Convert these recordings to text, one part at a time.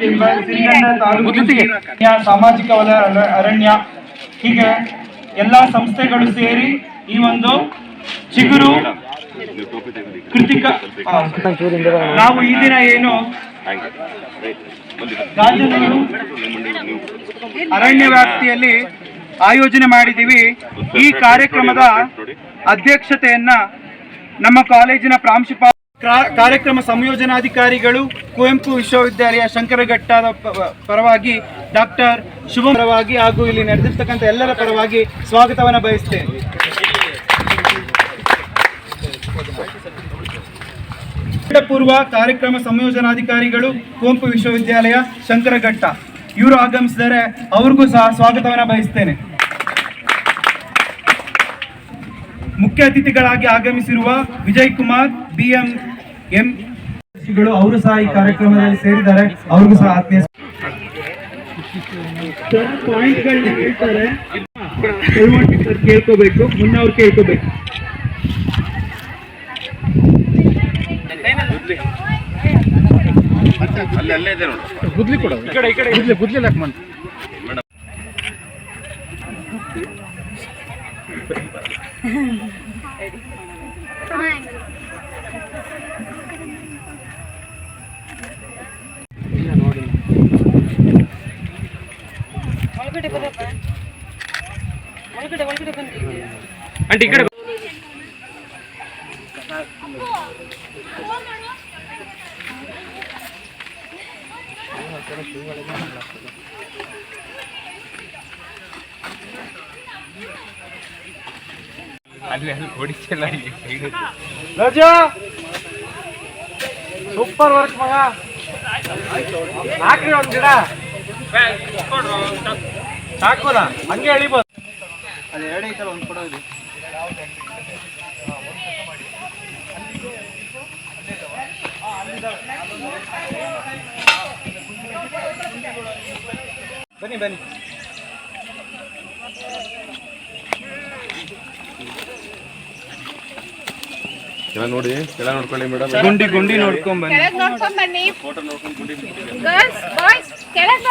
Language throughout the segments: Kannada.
ಚೇಂಬರ್ ಸಿರಿಗಂಡ ತಾಲೂಕು ಸಾಮಾಜಿಕ ವಲಯ, ಅರಣ್ಯ, ಹೀಗೆ ಎಲ್ಲಾ ಸಂಸ್ಥೆಗಳು ಸೇರಿ ಈ ಒಂದು ಚಿಗುರು ಕೃತಿಕ ನಾವು ಈ ದಿನ ಏನು ಅರಣ್ಯ ವ್ಯಾಪ್ತಿಯಲ್ಲಿ ಆಯೋಜನೆ ಮಾಡಿದ್ದೀವಿ. ಈ ಕಾರ್ಯಕ್ರಮದ ಅಧ್ಯಕ್ಷತೆಯನ್ನ ನಮ್ಮ ಕಾಲೇಜಿನ ಪ್ರಾಂಶುಪಾಲ ಕಾರ್ಯಕ್ರಮ ಸಂಯೋಜನಾಧಿಕಾರಿಗಳು, ಕುವೆಂಪು ವಿಶ್ವವಿದ್ಯಾಲಯ ಶಂಕರಘಟ್ಟದ ಪರವಾಗಿ ಡಾಕ್ಟರ್ ಶುಭ ಪರವಾಗಿ ಹಾಗೂ ಇಲ್ಲಿ ನಡೆದಿರ್ತಕ್ಕಂಥ ಎಲ್ಲರ ಪರವಾಗಿ ಸ್ವಾಗತವನ್ನು ಬಯಸ್ತೇನೆ. ಪೂರ್ವ ಕಾರ್ಯಕ್ರಮ ಸಂಯೋಜನಾಧಿಕಾರಿಗಳು, ಕುವೆಂಪು ವಿಶ್ವವಿದ್ಯಾಲಯ ಶಂಕರಘಟ್ಟ. ಇವರು ಆಗಮಿಸಿದರೆ ಅವ್ರಿಗೂ ಸಹ ಸ್ವಾಗತವನ್ನ ಬಯಸ್ತೇನೆ. ಮುಖ್ಯ ಅತಿಥಿಗಳಾಗಿ ಆಗಮಿಸಿರುವ ವಿಜಯ್ ಕುಮಾರ್, ಬಿ ಎಂ ಅವರು ಸಹ ಈ ಕಾರ್ಯಕ್ರಮದಲ್ಲಿ ಸೇರಿದ್ದಾರೆ. ಅವ್ರಿಗೂ ಸಹ ಆತ್ಮೀಯ ಪಾಯಿಂಟ್ಗಳನ್ನ ಹೇಳ್ತಾರೆ ಕೇಳ್ಕೋಬೇಕು ಮುನ್ನ ಅವ್ರು ಕೇಳ್ಕೋಬೇಕು ಅಲ್ಲೇ ಇದೆ ನೋಡಿ. ಗುದ್ಲಿ ಕೊಡೋದು. ಈ ಕಡೆ ಈ ಕಡೆ ಗುದ್ಲಿ ಗುದ್ಲಿ ಲಕ್ಷ್ಮಣ್ ಒಳಗಡೆ ಬರಪ್ಪ ಒಳಗಡೆ ಒಳಗಡೆ ಬನ್ನಿ ಅಂಟಿ ಈ ಕಡೆ ಅಲ್ಲಿ ಅಲ್ಲಿ ಹೊಡಿಸಲ್ಲ ರಾಜಾ! ಸೂಪರ್ ವರ್ಕ್ ಮಗ. ಹಾಕ್ರಿ ಒಂದು ಗಿಡ. ಸಾಕೋದ ಹಂಗೆ ಎಳಿಬೋದು. ಅದು ಎರಡೇ ಐತಲ್ಲ ಒಂದು ಕೊಡೋದು ಬನ್ನಿ ಬನ್ನಿ. ಕೆಳ ನೋಡಿ ಕೆಳ ನೋಡ್ಕೊಳ್ಳಿ ಮೇಡಮ್. ಗುಂಡಿ ಗುಂಡಿ ನೋಡ್ಕೊಂಡ್ ಬನ್ನಿ. ಕೆಳಗ್ ನೋಡ್ಕೊಂಡ್ ಬನ್ನಿ. ಗರ್ಲ್ಸ್ ಬಾಯ್ಸ್ ಕೆಳಗ್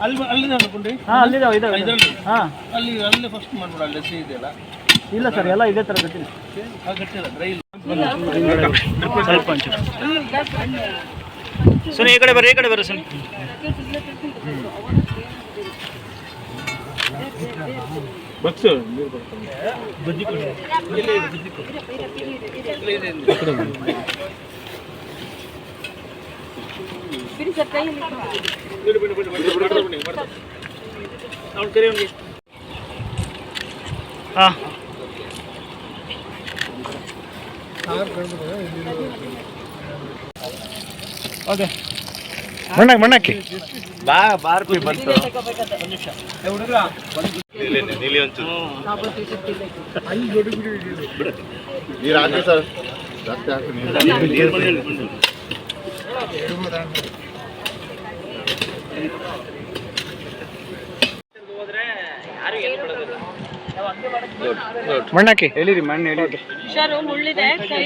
ಅಲ್ಲಿ ಅಲ್ಲಿದೆ ಅನ್ಕೊಂಡ್ರಿ ಹಾ ಅಲ್ಲಿದಾವ ಇದಾವೆ ಇದರಲ್ಲಿ. ಹಾ. ಅಲ್ಲಿ ಅಲ್ಲೇ ಫಸ್ಟ್ ಮಾಡ್ಬಿಡ ಅಲ್ಲಿ ಸಿ ಇದೆಯಲ್ಲ ಇಲ್ಲ ಸರ್ ಎಲ್ಲ ಇದೇ ತರ ಗಟ್ಟಿ ಆ ಗಟ್ಟಿಲ್ಲ ರೈಲ್. ಸ್ವಲ್ಪ ಸುನಿ ಈ ಕಡೆ ಬರ್ರಿ ಈ ಕಡೆ ಬರ್ರಿ ಸುನಿ ಬಿಡಿ ಸರ್ ಕೈಯಲ್ಲಿ ಅವ್ನು ಕರಿ ಅವ್ನಿಗೆ ಹಾ ಓಕೆ ಮಣ್ಣಾಕಿ ಮಣ್ಣಾಕಿ ಬಾ ಬಾರ್ಪಿ ಬಂತು ಹುಡುಗ ನೀಲಿ ನೀಲಿ ಒಂಚೂರು ನೀರು ಹಾಕಿ ಸರ್ ಜಾಸ್ತಿ ಹಾಕಿ ನೀರು ಮಣ್ಣಾಕಿ? ಹೇಳಿರಿ ಮಣ್ಣು ಹೇಳಿ ಹುಷಾರು ಮುಳ್ಳಿದೆ ಕೈ.